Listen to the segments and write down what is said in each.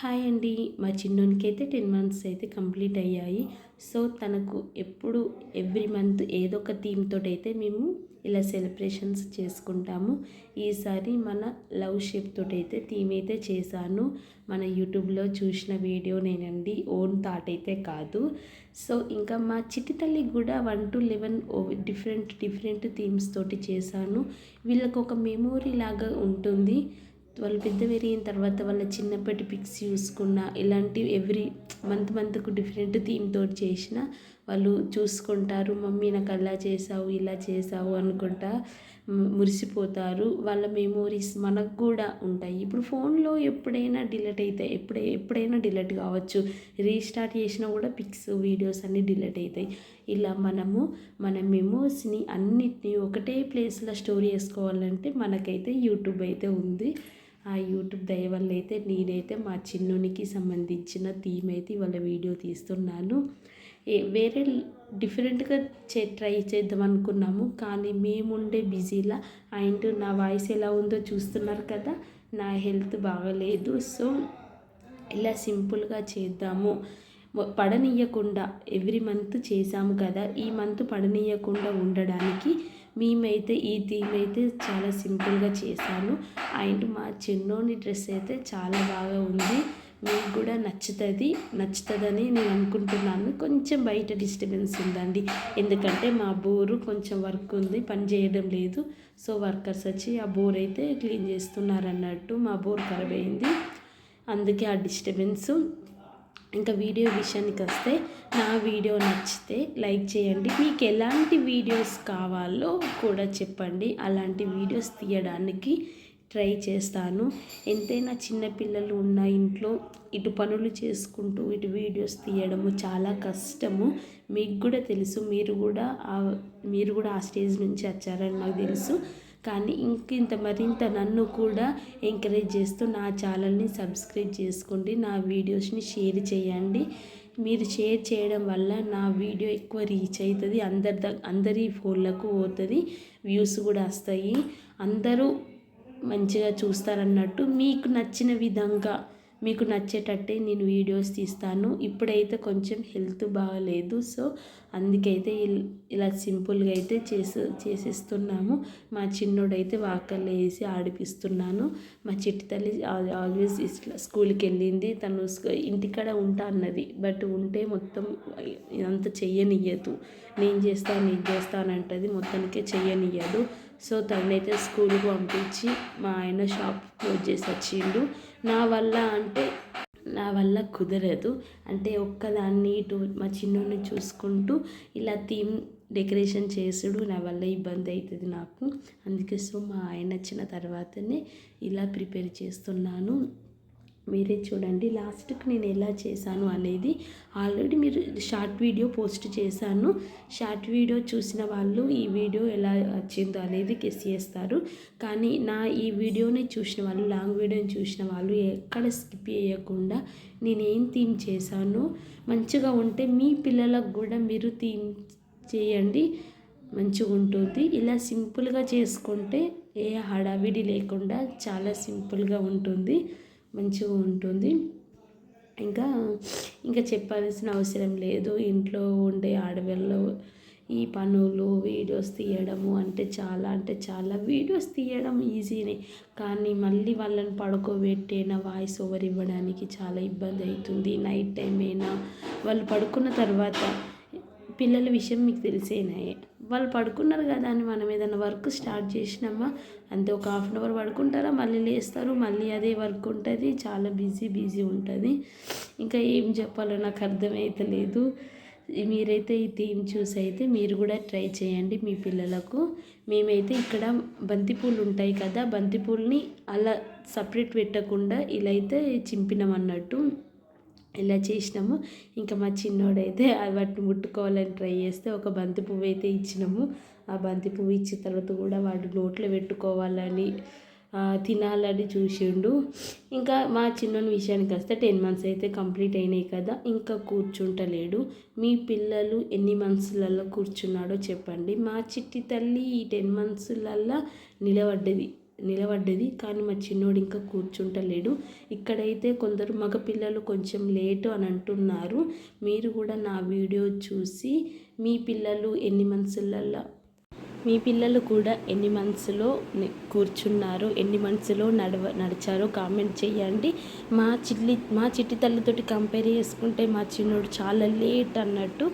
Hi అండి. మా చిన్నోనికి అయితే టెన్ మంత్స్ అయితే కంప్లీట్ అయ్యాయి. సో తనకు ఎప్పుడు ఎవ్రీ మంత్ ఏదో ఒక థీమ్ తోటి అయితే మేము ఇలా సెలబ్రేషన్స్ చేసుకుంటాము. ఈసారి మన లవ్ షేప్ తోటి అయితే థీమ్ అయితే చేశాను. మన యూట్యూబ్లో చూసిన వీడియో నేనండి. ఓన్ థాట్ అయితే కాదు. సో ఇంకా మా చిట్టి తల్లి కూడా one two eleven different different themes తోటి చేశాను. వీళ్ళకు ఒక మెమోరీ లాగా ఉంటుంది. వాళ్ళు పెద్ద పెరిగిన తర్వాత వాళ్ళ చిన్నప్పటి పిక్స్ చూసుకున్న ఇలాంటి ఎవ్రీ మంత్ మంత్కు డిఫరెంట్ థీమ్ తోటి చేసిన వాళ్ళు చూసుకుంటారు మమ్మీ నాకు అలా చేసావు ఇలా చేసావు అనుకుంటా మురిసిపోతారు. వాళ్ళ మెమోరీస్ మనకు కూడా ఉంటాయి. ఇప్పుడు ఫోన్లో ఎప్పుడైనా డిలీట్ అవుతాయి ఎప్పుడే ఎప్పుడైనా డిలీట్ కావచ్చు. రీస్టార్ట్ చేసినా కూడా పిక్స్ వీడియోస్ అన్నీ డిలీట్ అవుతాయి ఇలా మనము మన మెమోస్ని అన్నిటినీ ఒకటే ప్లేస్లో స్టోర్ చేసుకోవాలంటే మనకైతే యూట్యూబ్ అయితే ఉంది. ఆ యూట్యూబ్ దయ వల్ల అయితే నేనైతే మా చిన్నునికి సంబంధించిన థీమ్ అయితే ఇవాళ వీడియో తీస్తున్నాను. ఏ వేరే డిఫరెంట్గా చే ట్రై చేద్దాం అనుకున్నాము కానీ మేముండే బిజీలా అండ్ నా వాయిస్ ఎలా ఉందో చూస్తున్నారు కదా నా హెల్త్ బాగలేదు. సో ఇలా సింపుల్గా చేద్దాము. పడనీయకుండా ఎవ్రీ మంత్ చేసాము కదా ఈ మంత్ పడనీయకుండా ఉండడానికి మేమైతే ఈ థీమ్ అయితే చాలా సింపుల్గా చేశాను. అండ్ మా చిన్నోని డ్రెస్ అయితే చాలా బాగా ఉంది. మీకు కూడా నచ్చుతుంది. నచ్చుతుందని నేను అనుకుంటున్నాను. కొంచెం బయట డిస్టర్బెన్స్ ఉందండి. ఎందుకంటే మా బోరు కొంచెం వర్క్ ఉంది. పని చేయడం లేదు. సో వర్కర్స్ వచ్చి ఆ బోర్ అయితే క్లీన్ చేస్తున్నారు అన్నట్టు మా బోర్ ఖరాబ్ అయింది. అందుకే ఆ డిస్టర్బెన్స్ ఇంకా వీడియో విషయానికి వస్తే నా వీడియో నచ్చితే లైక్ చేయండి. మీకు ఎలాంటి వీడియోస్ కావాలో కూడా చెప్పండి. అలాంటి వీడియోస్ తీయడానికి ట్రై చేస్తాను. ఎంతైనా చిన్నపిల్లలు ఉన్న ఇంట్లో ఇటు పనులు చేసుకుంటూ ఇటు వీడియోస్ తీయడము చాలా కష్టము. మీకు కూడా తెలుసు. మీరు కూడా మీరు కూడా ఆ స్టేజ్ నుంచి వచ్చారని నాకు తెలుసు. కానీ ఇంకింత మరింత నన్ను కూడా ఎంకరేజ్ చేస్తూ నా ఛానల్ని సబ్స్క్రైబ్ చేసుకోండి నా వీడియోస్ని షేర్ చేయండి. మీరు షేర్ చేయడం వల్ల నా వీడియో ఎక్కువ రీచ్ అవుతుంది అందరి ద అందరి ఫోన్లకు పోతుంది వ్యూస్ కూడా వస్తాయి. అందరూ మంచిగా చూస్తారన్నట్టు మీకు నచ్చిన విధంగా మీకు నచ్చేటట్టే నేను వీడియోస్ తీస్తాను. ఇప్పుడైతే కొంచెం హెల్త్ బాగలేదు. సో అందుకైతే ఇలా సింపుల్గా అయితే చేసి చేసేస్తున్నాము. మా చిన్నోడైతే వాకర్లు వేసి ఆడిపిస్తున్నాను. మా చిట్టి తల్లి ఆల్వేస్ ఇట్లా స్కూల్కి వెళ్ళింది. తను ఇంటికాడ ఉంటా అన్నది. బట్ ఉంటే మొత్తం అంత చెయ్యనియ్యదు. నేను చేస్తాను నేను చేస్తానంటది మొత్తానికే చెయ్యనియ్యదు. సో తనైతే స్కూల్కి పంపించి మా ఆయన షాప్ క్లోజ్ చేసి వచ్చిండు. నా వల్ల అంటే నా వల్ల కుదరదు. అంటే ఒక్కదాన్ని ఇటు మా చిన్నోడిని చూసుకుంటూ ఇలా థీమ్ డెకరేషన్ చేసుడు నా వల్ల ఇబ్బంది అవుతుంది నాకు. అందుకే సో మా ఆయన వచ్చిన తర్వాతనే ఇలా ప్రిపేర్ చేస్తున్నాను. మీరే చూడండి. లాస్ట్కి నేను ఎలా చేశాను అనేది ఆల్రెడీ మీరు షార్ట్ వీడియో పోస్ట్ చేశాను. షార్ట్ వీడియో చూసిన వాళ్ళు ఈ వీడియో ఎలా వచ్చిందో అనేది గెస్ చేస్తారు. కానీ నా ఈ వీడియోని చూసిన వాళ్ళు లాంగ్ వీడియోని చూసిన వాళ్ళు ఎక్కడ స్కిప్ చేయకుండా నేనేం థీమ్ చేశానో? మంచిగా ఉంటే మీ పిల్లలకు కూడా మీరు థీమ్ చేయండి. మంచిగా ఉంటుంది. ఇలా సింపుల్గా చేసుకుంటే ఏ హడావిడి లేకుండా చాలా సింపుల్గా ఉంటుంది. మంచిగా ఉంటుంది. ఇంకా ఇంకా చెప్పాల్సిన అవసరం లేదు. ఇంట్లో ఉండే ఆడవాళ్ళు ఈ పనులు వీడియోస్ తీయడము అంటే చాలా అంటే చాలా వీడియోస్ తీయడం ఈజీనే. కానీ మళ్ళీ వాళ్ళని పడుకోబెట్టేనా వాయిస్ ఓవర్ ఇవ్వడానికి చాలా ఇబ్బంది అవుతుంది. నైట్ టైం అయినా వాళ్ళు పడుకున్న తర్వాత పిల్లల విషయం మీకు తెలిసేనాయే. వాళ్ళు పడుకున్నారు కదా అని మనం ఏదైనా వర్క్ స్టార్ట్ చేసినామా? అంతే ఒక హాఫ్ అన్ అవర్ పడుకుంటారా? మళ్ళీ లేస్తారు మళ్ళీ అదే వర్క్ ఉంటుంది చాలా బిజీ బిజీ ఉంటుంది. ఇంకా ఏం చెప్పాలో నాకు అర్థమైతలేదు. మీరైతే ఈ థీమ్ చూసి అయితే మీరు కూడా ట్రై చేయండి మీ పిల్లలకు. మేమైతే ఇక్కడ బంతిపూలు ఉంటాయి కదా బంతిపూలని అలా సపరేట్ పెట్టకుండా ఇలా అయితే చింపినాం అన్నట్టు ఇలా చేసినాము. ఇంకా మా చిన్నోడైతే వాటిని ముట్టుకోవాలని ట్రై చేస్తే ఒక బంతి పువ్వు అయితే ఇచ్చినాము. ఆ బంతి పువ్వు ఇచ్చిన తర్వాత కూడా వాడు నోట్లో పెట్టుకోవాలని తినాలని చూసిండు. ఇంకా మా చిన్నోని విషయానికి వస్తే టెన్ మంత్స్ అయితే కంప్లీట్ అయినాయి కదా ఇంకా కూర్చుంటలేడు. మీ పిల్లలు ఎన్ని మంత్స్లలో కూర్చున్నాడో చెప్పండి. మా చిట్టి తల్లి ఈ టెన్ మంత్స్లల్లో నిలబడ్డది. నిలబడ్డది. కానీ మా చిన్నోడు ఇంకా కూర్చుంటలేడు. ఇక్కడైతే కొందరు మగ పిల్లలు కొంచెం లేటు అని అంటున్నారు. మీరు కూడా నా వీడియో చూసి మీ పిల్లలు ఎన్ని మంత్స్లల్లో మీ పిల్లలు కూడా ఎన్ని మంత్స్లో కూర్చున్నారో ఎన్ని మంత్స్లో నడవ నడిచారో కామెంట్ చేయండి. మా చిల్లి మా చిట్టి తల్లితోటి కంపేర్ చేసుకుంటే మా చిన్నోడు చాలా లేట్ అన్నట్టు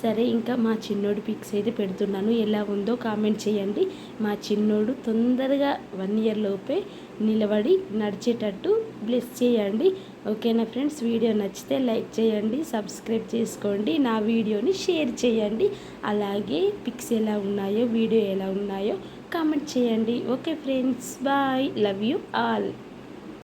సరే ఇంకా మా చిన్నోడు పిక్స్ అయితే పెడుతున్నాను. ఎలా ఉందో కామెంట్ చేయండి. మా చిన్నోడు తొందరగా వన్ ఇయర్ లోపే నిలబడి నడిచేటట్టు బ్లెస్ చేయండి. ఓకేనా ఫ్రెండ్స్? వీడియో నచ్చితే లైక్ చేయండి సబ్స్క్రైబ్ చేసుకోండి నా వీడియోని షేర్ చేయండి. అలాగే పిక్స్ ఎలా ఉన్నాయో వీడియో ఎలా ఉన్నాయో కామెంట్ చేయండి. Okay friends bye love you all.